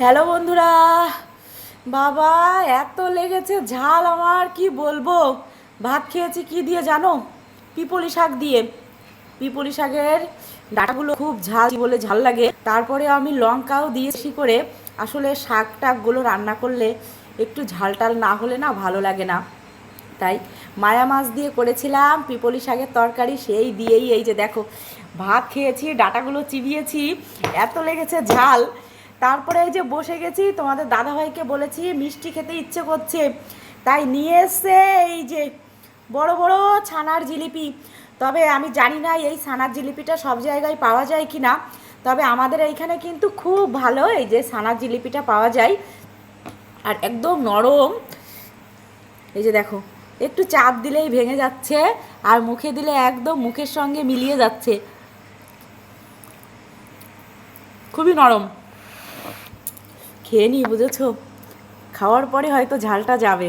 Hello বন্ধুরা। বাবা, এত লেগেছে ঝাল আমার, কি বলব? ভাত খেয়েছি, কি দিয়ে জানো? পিপলি শাক দিয়ে। পিপলি শাকের ডাটাগুলো খুব ঝাল বলে ঝাল লাগে। তারপরে আমি লঙ্কাও দিয়েছি করে। আসলে শাক টাকগুলো রান্না করলে একটু ঝাল টাল না হলে না ভালো লাগে না। তাই মায়া মাছ দিয়ে করেছিলাম, পিপলি শাকের তরকারি সেই দিয়েই। এই যে দেখো, ভাত খেয়েছি, ডাটাগুলো চিবিয়েছি, এত লেগেছে ঝাল। তারপরে এই যে বসে গেছি, তোমাদের দাদাভাইকে বলেছি, মিষ্টি খেতে ইচ্ছে করছে। তাই নিয়ে এসছে এই যে বড় বড় ছানার জিলিপি। তবে আমি জানি না এই ছানার জিলিপিটা সব জায়গায় পাওয়া যায় কি না তবে আমাদের এইখানে কিন্তু খুব ভালো এই যে ছানার জিলিপিটা পাওয়া যায়। আর একদম নরম। এই যে দেখো, একটু চাপ দিলেই ভেঙে যাচ্ছে আর মুখে দিলে একদম মুখের সঙ্গে মিলিয়ে যাচ্ছে। খুবই নরম। খেয়ে নিই বুঝেছ? খাওয়ার পরে হয়তো ঝালটা যাবে।